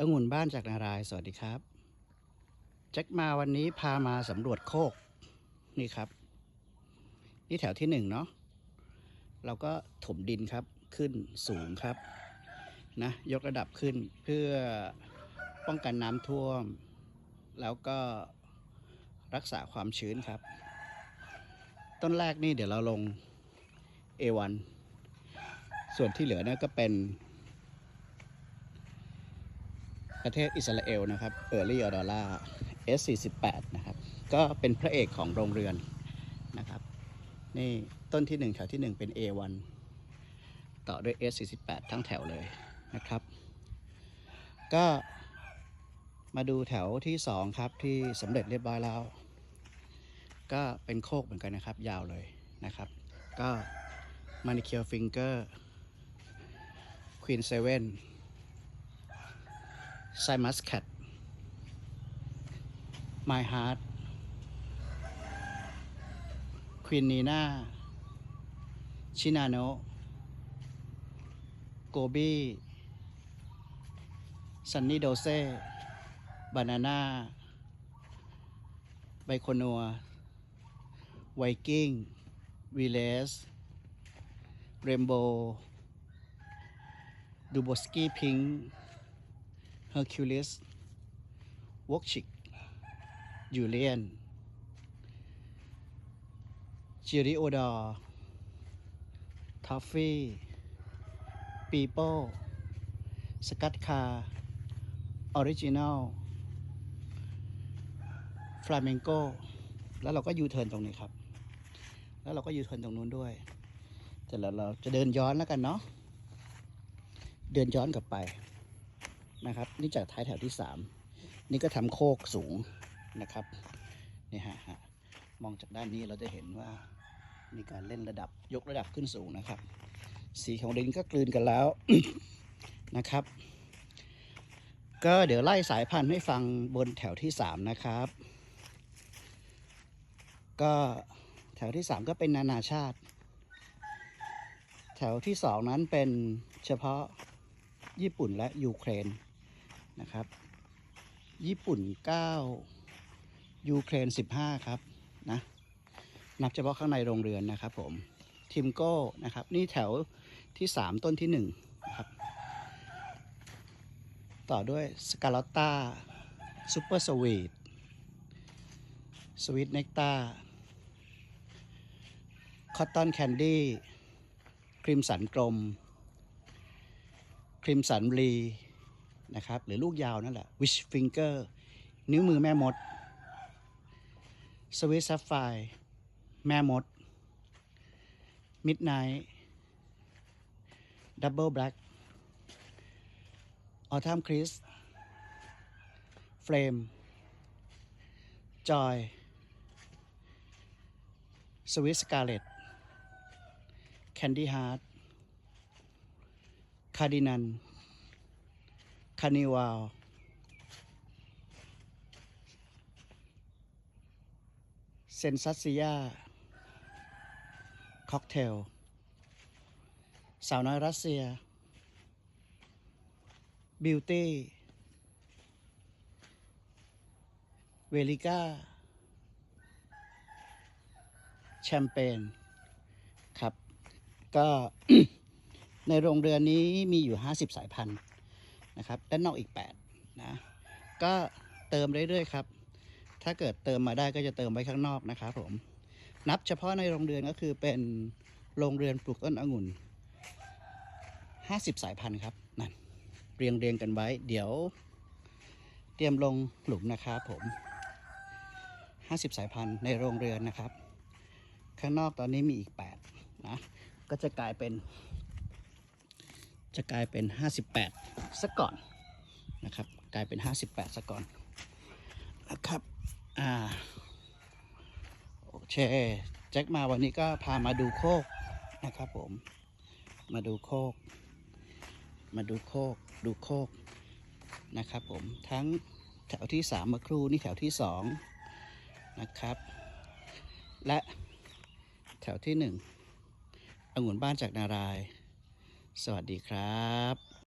องุ่นบ้านจากนารายสวัสดีครับแจ็คมาวันนี้พามาสำรวจโคกนี่ครับ นี่แถวที่หนึ่งเนาะเราก็ถมดินครับขึ้นสูงครับนะยกระดับขึ้นเพื่อป้องกันน้ำท่วม แล้วก็รักษาความชื้นครับ ต้นแรกนี่เดี๋ยวเราลง A1 ส่วนที่เหลือเนี่ยก็เป็น ประเทศอิสราเอลนะครับเออร์ลี่ออดอล่า S48 นะครับ ก็เป็นพระเอกของโรงเรือนนะครับ นี่ต้นที่ 1 แถวที่ 1 เป็น A1 ต่อด้วย S48 ทั้งแถวเลยนะครับ ก็มาดูแถวที่ 2 ครับที่สำเร็จเรียบร้อยแล้ว ก็เป็นโคกเหมือนกันนะครับ ยาวเลยนะครับ ก็มานิเคียฟิงเกอร์ควีนเซเว่น ไซมัสแคท My Heart ควีนนีน่าชินาโนโกบี้ซันนี่โดเซ่บานาน่าไบโคนัวไวกิ้งวีเลสเรมโบดูโบสกี้พิง Hercules w o k c h i k Julian g i r i o d o r Toffee People s c u t c a r Original Flamenco แล้วเราก็ยูเทิร์นตรงนี้ครับ แล้วเราก็ยูเทิร์นตรงนู้นด้วย แต่เราเราจะเดินย้อนแล้วกันเนาะ เดินย้อนกลับไป นะครับ นี่จากท้ายแถวที่สามนี่ก็ทำโคกสูงนะครับนี่ฮะฮะมองจากด้านนี้เราจะเห็นว่ามีการเล่นระดับยกระดับขึ้นสูงนะครับ สีของดินก็กลืนกันแล้วนะครับ ก็เดี๋ยวไล่สายพันธุ์ให้ฟังบนแถวที่สามนะครับ ก็แถวที่สามก็เป็นนานาชาติ แถวที่สองนั้นเป็นเฉพาะญี่ปุ่นและยูเครน นะครับ ญี่ปุ่น 9 ยูเครน 15 ครับนะนับเฉพาะข้างในโรงเรือนนะครับผมทิมโก้นะครับ นี่แถวที่ 3 ต้นที่1นะครับต่อด้วยสกาลอตตาซูเปอร์สวีทสวีทเนกตาคอตตอนแคนดี้ครีมสันกลม ครีมสันรี นะครับ หรือลูกยาวนั่นแหละ wish finger นิ้วมือแม่มด sweet sapphire แม่มด midnight double black autumn kiss flame joy sweet scarlet candy heart cardinal คานิวาลเซนซัสซิยาค็อกเทล สาวน้อยรัสเซีย บิวตี้ เวลิก้า แชมเปญ ครับ ก็ในโรงเรือนนี้มีอยู่ 50 สายพันธุ์ นะครับด้านนอกอีก8นะก็เติมเรื่อยๆครับ ถ้าเกิดเติมมาได้ก็จะเติมไว้ข้างนอกนะครับผมนับเฉพาะในโรงเรือนก็คือเป็นโรงเรือนปลูกต้นองุ่น 50 สายพันธุ์ครับนั่นเรียงเรียงกันไว้ เดี๋ยว เตรียมลงหลุมนะครับผม 50 สายพันธุ์ในโรงเรือนนะครับ ข้างนอกตอนนี้มีอีก 8 นะ ก็จะกลายเป็น จะกลายเป็น 58ซะก่อนนะครับ กลายเป็น 58ซะก่อนนะครับอ่าโอเคแจ็คมาวันนี้ก็พามาดูโคกนะครับผมมาดูโคก มาดูโคก ดูโคกนะครับผมทั้งแถวที่สามเมื่อครู่นี่แถวที่สองนะครับ และแถวที่หนึ่งองุ่นบ้านจากนารายณ์ สวัสดีครับ